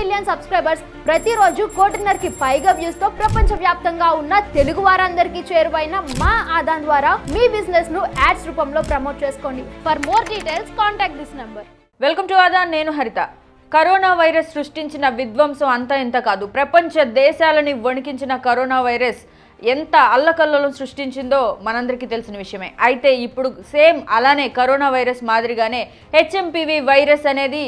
Million subscribers ప్రతిరోజు కోటిన్నరకి పైగా వ్యూస్తో ప్రపంచ వ్యాప్తంగా ఉన్న తెలుగు వారందరికీ చేరువైన మా ఆదాన్ ద్వారా మీ బిజినెస్ను యాడ్స్ రూపంలో ప్రమోట్ చేసుకోండి. For more details contact this number welcome to Aadhan నేను హరిత. కరోనా వైరస్ సృష్టించిన విధ్వంసం అంతా ఇంత కాదు. ప్రపంచ దేశాలని వణికించిన కరోనా వైరస్ ఎంత అల్లకల్లోలం సృష్టించిందో మనందరికీ తెలిసిన విషయమే. అయితే ఇప్పుడు సేమ్ అలానే కరోనా వైరస్ మాదిరిగానే H M P V virus అనేది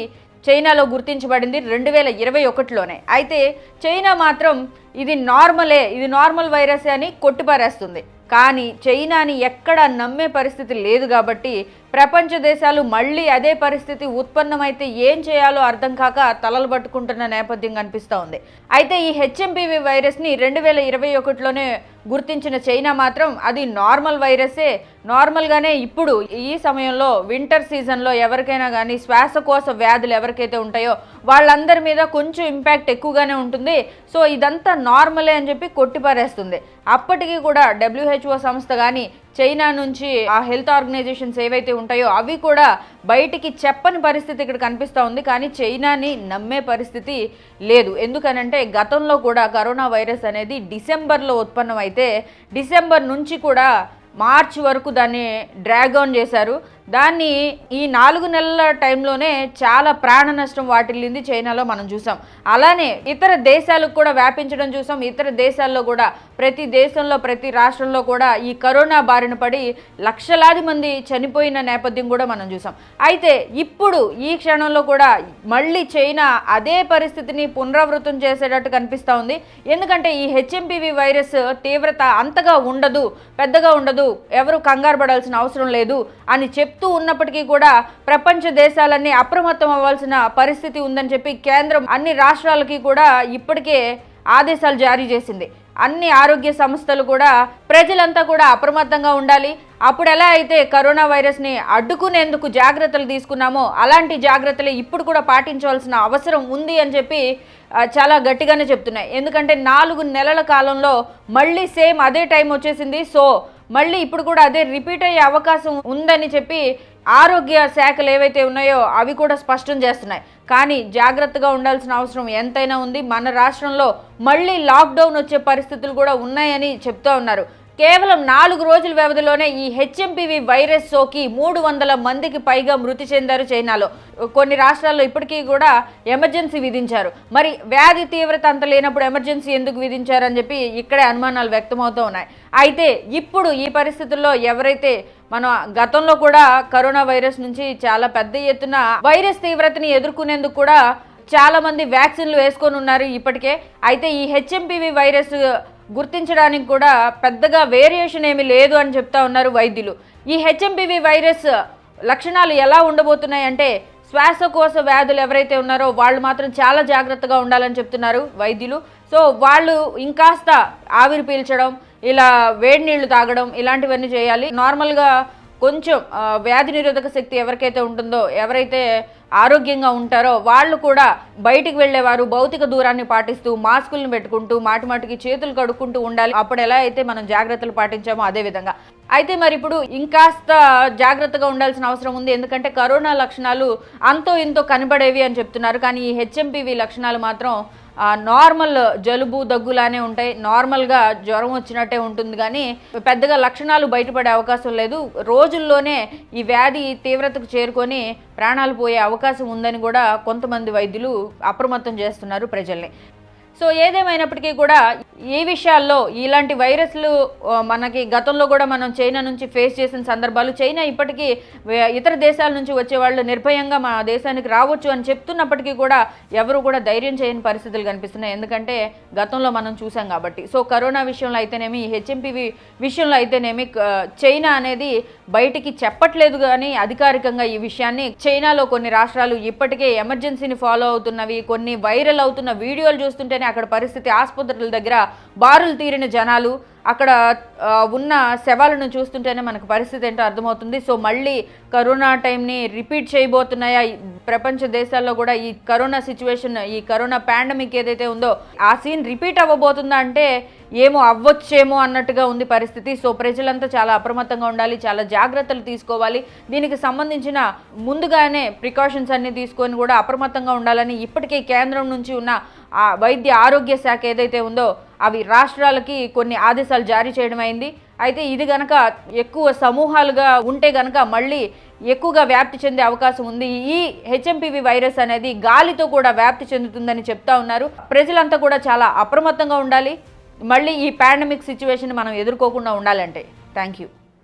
చైనాలో గుర్తించబడింది రెండు వేల ఇరవై ఒకటిలోనే. అయితే చైనా మాత్రం ఇది నార్మలే ఇది నార్మల్ వైరస్ అని కొట్టిపారేస్తుంది. కానీ చైనాని ఎక్కడ నమ్మే పరిస్థితి లేదు కాబట్టి ప్రపంచ దేశాలు మళ్ళీ అదే పరిస్థితి ఉత్పన్నమైతే ఏం చేయాలో అర్థం కాక తలలు పట్టుకుంటున్న నేపథ్యం కనిపిస్తూ ఉంది. అయితే ఈ హెచ్ఎంపీవి వైరస్ని రెండు వేల ఇరవై ఒకటిలోనే గుర్తించిన చైనా మాత్రం అది నార్మల్ వైరసే. నార్మల్గానే ఇప్పుడు ఈ సమయంలో వింటర్ సీజన్లో ఎవరికైనా కానీ శ్వాసకోశ వ్యాధులు ఎవరికైతే ఉంటాయో వాళ్ళందరి మీద కొంచెం ఇంపాక్ట్ ఎక్కువగానే ఉంటుంది. సో ఇదంతా నార్మలే అని చెప్పి కొట్టిపారేస్తుంది. అప్పటికి కూడా డబ్ల్యూహెచ్ఓ సంస్థ కానీ చైనా నుంచి ఆ హెల్త్ ఆర్గనైజేషన్స్ ఏవైతే ఉంటాయో అవి కూడా బయటికి చెప్పని పరిస్థితి ఇక్కడ కనిపిస్తూ ఉంది. కానీ చైనాని నమ్మే పరిస్థితి లేదు. ఎందుకనంటే గతంలో కూడా కరోనా వైరస్ అనేది డిసెంబర్లో ఉత్పన్నమైతే డిసెంబర్ నుంచి కూడా మార్చ్ వరకు దాన్ని డ్రాగ్ ఆన్ చేశారు. దాన్ని ఈ నాలుగు నెలల టైంలోనే చాలా ప్రాణ నష్టం వాటిల్లింది చైనాలో మనం చూసాం. అలానే ఇతర దేశాలకు కూడా వ్యాపించడం చూసాం. ఇతర దేశాల్లో కూడా ప్రతి దేశంలో ప్రతి రాష్ట్రంలో కూడా ఈ కరోనా బారిన పడి లక్షలాది మంది చనిపోయిన నేపథ్యం కూడా మనం చూసాం. అయితే ఇప్పుడు ఈ క్షణంలో కూడా మళ్ళీ చైనా అదే పరిస్థితిని పునరావృతం చేసేటట్టు కనిపిస్తూ ఉంది. ఎందుకంటే ఈ హెచ్ఎంపివి వైరస్ తీవ్రత అంతగా ఉండదు పెద్దగా ఉండదు ఎవరు కంగారు పడాల్సిన అవసరం లేదు అని చెప్తూ ఉన్నప్పటికీ కూడా ప్రపంచ దేశాలన్నీ అప్రమత్తం అవ్వాల్సిన పరిస్థితి ఉందని చెప్పి కేంద్రం అన్ని రాష్ట్రాలకి కూడా ఇప్పటికే ఆదేశాలు జారీ చేసింది. అన్ని ఆరోగ్య సంస్థలు కూడా ప్రజలంతా కూడా అప్రమత్తంగా ఉండాలి. అప్పుడు ఎలా అయితే కరోనా వైరస్ని అడ్డుకునేందుకు జాగ్రత్తలు తీసుకున్నామో అలాంటి జాగ్రత్తలు ఇప్పుడు కూడా పాటించవలసిన అవసరం ఉంది అని చెప్పి చాలా గట్టిగానే చెప్తున్నాయి. ఎందుకంటే నాలుగు నెలల కాలంలో మళ్ళీ సేమ్ అదే టైం వచ్చేసింది. సో మళ్ళీ ఇప్పుడు కూడా అదే రిపీట్ అయ్యే అవకాశం ఉందని చెప్పి ఆరోగ్య శాఖలు ఏవైతే ఉన్నాయో అవి కూడా స్పష్టం చేస్తున్నాయి. కానీ జాగ్రత్తగా ఉండాల్సిన అవసరం ఎంతైనా ఉంది. మన రాష్ట్రంలో మళ్ళీ లాక్డౌన్ వచ్చే పరిస్థితులు కూడా ఉన్నాయని చెప్తూ ఉన్నారు. కేవలం నాలుగు రోజుల వ్యవధిలోనే ఈ హెచ్ఎంపివి వైరస్ సోకి మూడు వందల మందికి పైగా మృతి చెందారు చైనాలో. కొన్ని రాష్ట్రాల్లో ఇప్పటికీ కూడా ఎమర్జెన్సీ విధించారు. మరి వ్యాధి తీవ్రత అంత లేనప్పుడు ఎమర్జెన్సీ ఎందుకు విధించారు అని చెప్పి ఇక్కడే అనుమానాలు వ్యక్తమవుతూ ఉన్నాయి. అయితే ఇప్పుడు ఈ పరిస్థితుల్లో ఎవరైతే మన గతంలో కూడా కరోనా వైరస్ నుంచి చాలా పెద్ద ఎత్తున వైరస్ తీవ్రతని ఎదుర్కొనేందుకు కూడా చాలా మంది వ్యాక్సిన్లు వేసుకొని ఉన్నారు ఇప్పటికే. అయితే ఈ హెచ్ఎంపివి వైరస్ గుర్తించడానికి కూడా పెద్దగా వేరియేషన్ ఏమీ లేదు అని చెప్తా ఉన్నారు వైద్యులు. ఈ హెచ్ఎంపివి వైరస్ లక్షణాలు ఎలా ఉండబోతున్నాయి అంటే శ్వాసకోశ వ్యాధులు ఎవరైతే ఉన్నారో వాళ్ళు మాత్రం చాలా జాగ్రత్తగా ఉండాలని చెప్తున్నారు వైద్యులు. సో వాళ్ళు ఇంకాస్త ఆవిరి పీల్చడం ఇలా వేడి నీళ్ళు తాగడం ఇలాంటివన్నీ చేయాలి. నార్మల్గా కొంచెం వ్యాధి నిరోధక శక్తి ఎవరికైతే ఉంటుందో ఎవరైతే ఆరోగ్యంగా ఉంటారో వాళ్ళు కూడా బయటికి వెళ్ళేవారు భౌతిక దూరాన్ని పాటిస్తూ మాస్కులను పెట్టుకుంటూ మాటిమాటికి చేతులు కడుక్కుంటూ ఉండాలి. అప్పుడు ఎలా అయితే మనం జాగ్రత్తలు పాటించామో అదే విధంగా. అయితే మరి ఇప్పుడు ఇంకాస్త జాగ్రత్తగా ఉండాల్సిన అవసరం ఉంది. ఎందుకంటే కరోనా లక్షణాలు అంతో ఇంతో కనబడేవి అని చెప్తున్నారు. కానీ ఈ హెచ్ఎంపివి లక్షణాలు మాత్రం నార్మల్ జలుబు దగ్గులానే ఉంటాయి. నార్మల్గా జ్వరం వచ్చినట్టే ఉంటుంది కానీ పెద్దగా లక్షణాలు బయటపడే అవకాశం లేదు. రోజుల్లోనే ఈ వ్యాధి తీవ్రతకు చేరుకొని ప్రాణాలు పోయే అవకాశం ఉందని కూడా కొంతమంది వైద్యులు అప్రమత్తం చేస్తున్నారు ప్రజల్ని. సో ఏదేమైనప్పటికీ కూడా ఈ విషయాల్లో ఇలాంటి వైరస్లు మనకి గతంలో కూడా మనం చైనా నుంచి ఫేస్ చేసిన సందర్భాలు చైనా ఇప్పటికీ వే- ఇతర దేశాల నుంచి వచ్చే వాళ్ళు నిర్భయంగా మన దేశానికి రావచ్చు అని చెప్తున్నప్పటికీ కూడా ఎవరు కూడా ధైర్యం చేయని పరిస్థితులు కనిపిస్తున్నాయి. ఎందుకంటే గతంలో మనం చూసాం కాబట్టి. సో కరోనా విషయంలో అయితేనేమి హెచ్ఎంపివి విషయంలో అయితేనేమి చైనా అనేది బయటికి చెప్పట్లేదు కానీ అధికారికంగా ఈ విషయాన్ని చైనాలో కొన్ని రాష్ట్రాలు ఇప్పటికే ఎమర్జెన్సీని ఫాలో అవుతున్నవి కొన్ని వైరల్ అవుతున్న వీడియోలు చూస్తుంటేనే అక్కడ పరిస్థితి ఆసుపత్రుల దగ్గర బారులు తీరిన జనాలు అక్కడ ఉన్న శవాలను చూస్తుంటేనే మనకు పరిస్థితి ఏంటో అర్థమవుతుంది. సో మళ్ళీ కరోనా టైంని రిపీట్ చేయబోతున్నాయా? ప్రపంచ దేశాల్లో కూడా ఈ కరోనా సిచ్యువేషన్ ఈ కరోనా పాండమిక్ ఏదైతే ఉందో ఆ సీన్ రిపీట్ అవ్వబోతుందా అంటే ఏమో అవ్వచ్చేమో అన్నట్టుగా ఉంది పరిస్థితి. సో ప్రజలంతా చాలా అప్రమత్తంగా ఉండాలి చాలా జాగ్రత్తలు తీసుకోవాలి. దీనికి సంబంధించిన ముందుగానే ప్రికాషన్స్ అన్ని తీసుకొని కూడా అప్రమత్తంగా ఉండాలని ఇప్పటికే కేంద్రం నుంచి ఉన్న ఆ వైద్య ఆరోగ్య శాఖ ఏదైతే ఉందో అవి రాష్ట్రాలకి కొన్ని ఆదేశాలు జారీ చేయడం అయింది. అయితే ఇది గనక ఎక్కువ సమూహాలుగా ఉంటే గనక మళ్ళీ ఎక్కువగా వ్యాప్తి చెందే అవకాశం ఉంది. ఈ హెచ్ఎంపివి వైరస్ అనేది గాలితో కూడా వ్యాప్తి చెందుతుందని చెప్తా ఉన్నారు. ప్రజలంతా కూడా చాలా అప్రమత్తంగా ఉండాలి. మళ్ళీ ఈ పాండమిక్ సిచ్యువేషన్ మనం ఎదుర్కోకుండా ఉండాలంటే. Thank you